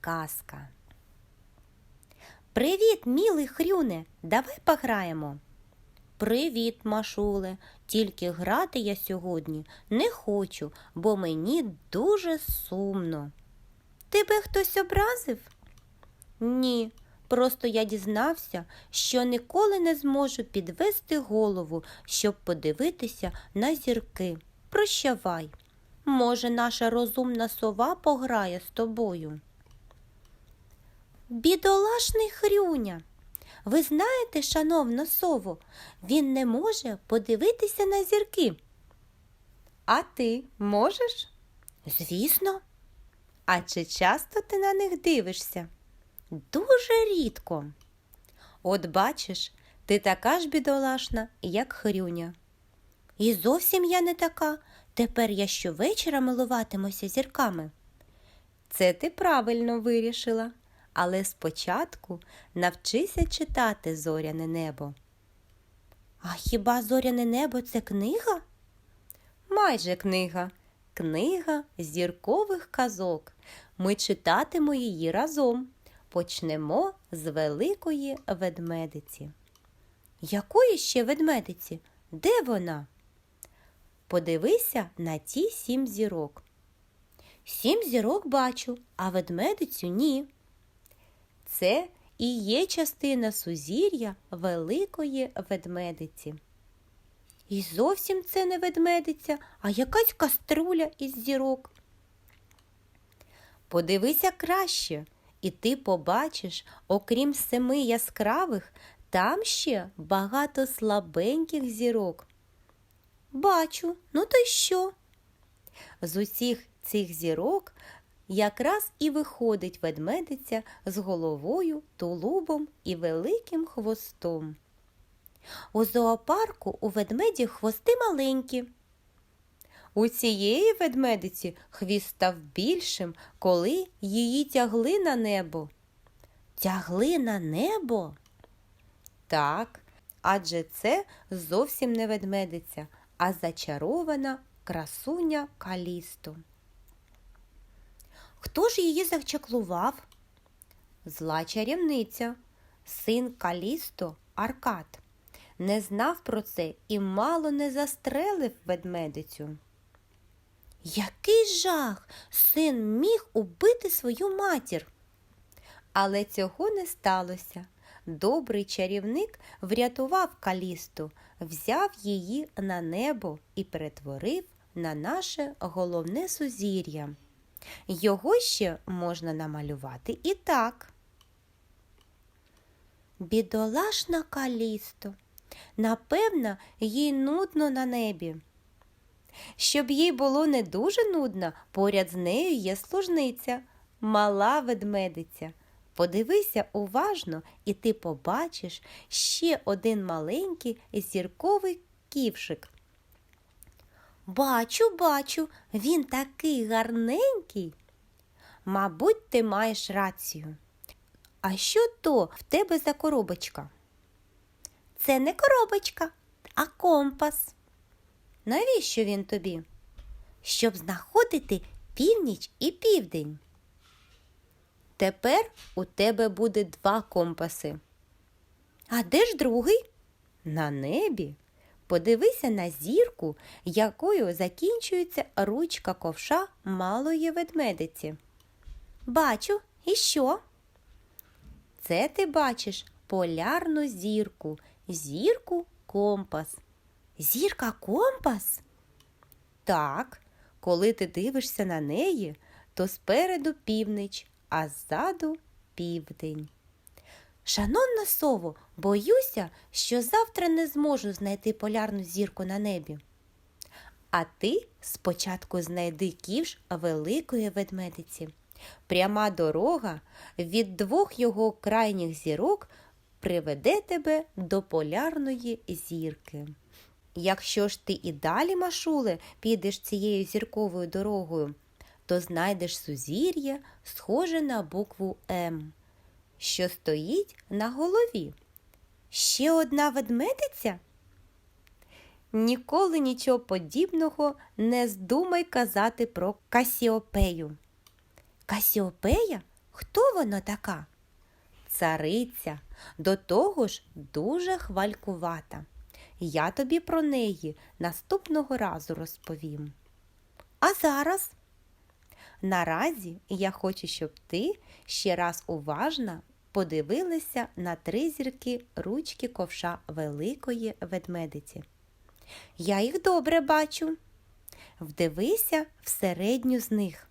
казка. Привіт, мілий хрюне, давай пограємо. Привіт, Машуле. Тільки грати я сьогодні не хочу, бо мені дуже сумно. Тебе хтось образив? Ні, просто я дізнався, що ніколи не зможу підвести голову, щоб подивитися на зірки. Прощавай. Може, наша розумна сова пограє з тобою. Бідолашний Хрюня. Ви знаєте, шановна сово, він не може подивитися на зірки. А ти можеш? Звісно. А чи часто ти на них дивишся? Дуже рідко. От бачиш, ти така ж бідолашна, як Хрюня. І зовсім я не така. Тепер я щовечора милуватимуся зірками. Це ти правильно вирішила, але спочатку навчися читати зоряне небо. А хіба зоряне небо це книга? Майже книга. Книга зіркових казок. Ми читатимо її разом. Почнемо з великої ведмедиці. Якої ще ведмедиці? Де вона? Подивися на ті сім зірок. Сім зірок бачу, а ведмедицю ні. Це і є частина сузір'я великої ведмедиці. І зовсім це не ведмедиця, а якась каструля із зірок. Подивися краще, і ти побачиш, окрім семи яскравих, там ще багато слабеньких зірок. Бачу, ну то й що? З усіх цих зірок якраз і виходить ведмедиця з головою, тулубом і великим хвостом. У зоопарку у ведмеді хвости маленькі. У цієї ведмедиці хвіст став більшим, коли її тягли на небо. Тягли на небо? Так, адже це зовсім не ведмедиця, а зачарована красуня Калісто. Хто ж її зачаклував? Зла чарівниця, син Калісто Аркад. Не знав про це і мало не застрелив ведмедицю. Який жах! Син міг убити свою матір. Але цього не сталося. Добрий чарівник врятував Калісту, взяв її на небо і перетворив на наше головне сузір'я. Його ще можна намалювати і так. Бідолашна Калісто. Напевно, їй нудно на небі. Щоб їй було не дуже нудно, поряд з нею є служниця, мала ведмедиця. Подивися уважно, і ти побачиш ще один маленький зірковий ківшик. Бачу, бачу, він такий гарненький. Мабуть, ти маєш рацію. А що то в тебе за коробочка? Це не коробочка, а компас. Навіщо він тобі? Щоб знаходити північ і південь. Тепер у тебе буде два компаси. А де ж другий? На небі. Подивися на зірку, якою закінчується ручка ковша малої ведмедиці. Бачу, і що? Це ти бачиш полярну зірку, зірку компас. Зірка компас? Так, коли ти дивишся на неї, то спереду північ, а ззаду південь. Шановна сово, боюся, що завтра не зможу знайти полярну зірку на небі. А ти спочатку знайди ківш великої ведмедиці. Пряма дорога від двох його крайніх зірок приведе тебе до полярної зірки. Якщо ж ти і далі, Машуле, підеш цією зірковою дорогою, то знайдеш сузір'я, схоже на букву М, що стоїть на голові. Ще одна ведмедиця? Ніколи нічого подібного не здумай казати про Касіопею. Касіопея? Хто вона така? Цариця, до того ж дуже хвалькувата. Я тобі про неї наступного разу розповім. А зараз? Наразі я хочу, щоб ти ще раз уважно подивилася на три зірки ручки ковша великої ведмедиці. Я їх добре бачу. Вдивися в середню з них.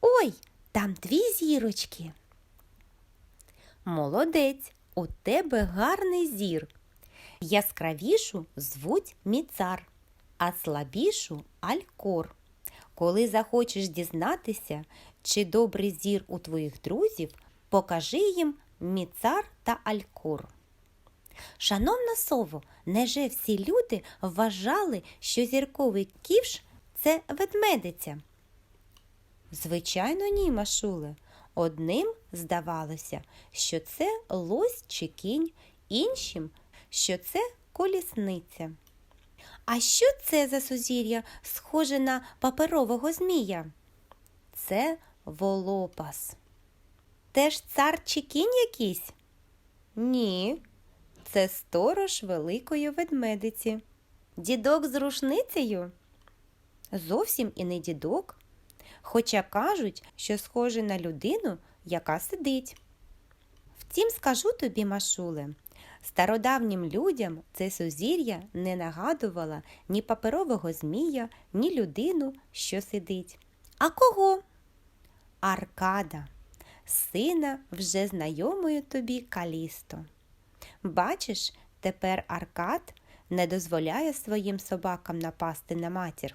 Ой, там дві зірочки. Молодець, у тебе гарний зір. Яскравішу звуть міцар, а слабішу алькор. Коли захочеш дізнатися, чи добрий зір у твоїх друзів, покажи їм міцар та алькор. Шановна сово, неже всі люди вважали, що зірковий ківш це ведмедиця? Звичайно, ні, Машуле. Одним здавалося, що це лось чи кінь, іншим, що це колісниця. А що це за сузір'я, схоже на паперового змія? Це волопас. Теж цар чи кінь якийсь? Ні, це сторож великої ведмедиці. Дідок з рушницею? Зовсім і не дідок. Хоча кажуть, що схоже на людину, яка сидить. Втім, скажу тобі, Машуле, стародавнім людям це сузір'я не нагадувало ні паперового змія, ні людину, що сидить. А кого? Аркада, сина вже знайомої тобі Калісто. Бачиш, тепер Аркад не дозволяє своїм собакам напасти на матір.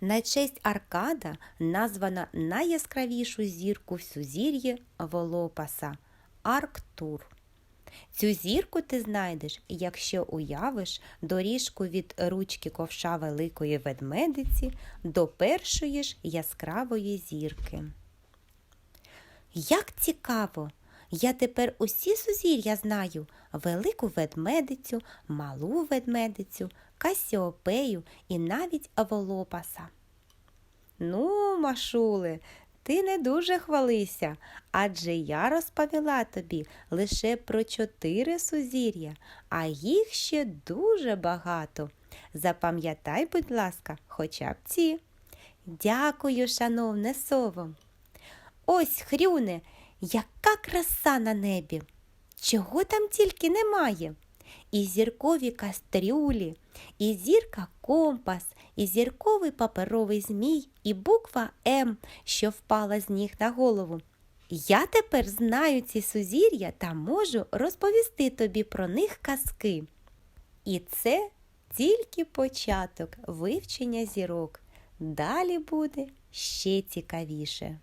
На честь Аркада названа найяскравішу зірку в сузір'ї Волопаса Арктур. Цю зірку ти знайдеш, якщо уявиш доріжку від ручки ковша великої ведмедиці до першої ж яскравої зірки. Як цікаво! Я тепер усі сузір'я знаю велику ведмедицю, малу ведмедицю, касіопею і навіть волопаса. Ну, Машуле, ти не дуже хвалися, адже я розповіла тобі лише про чотири сузір'я, а їх ще дуже багато. Запам'ятай, будь ласка, хоча б ці. Дякую, шановне сово. Ось, Хрюне, яка краса на небі! Чого там тільки немає? І зіркові кастрюлі, і зірка компас, і зірковий паперовий змій, і буква М, що впала з ніг на голову. Я тепер знаю ці сузір'я та можу розповісти тобі про них казки. І це тільки початок вивчення зірок. Далі буде ще цікавіше.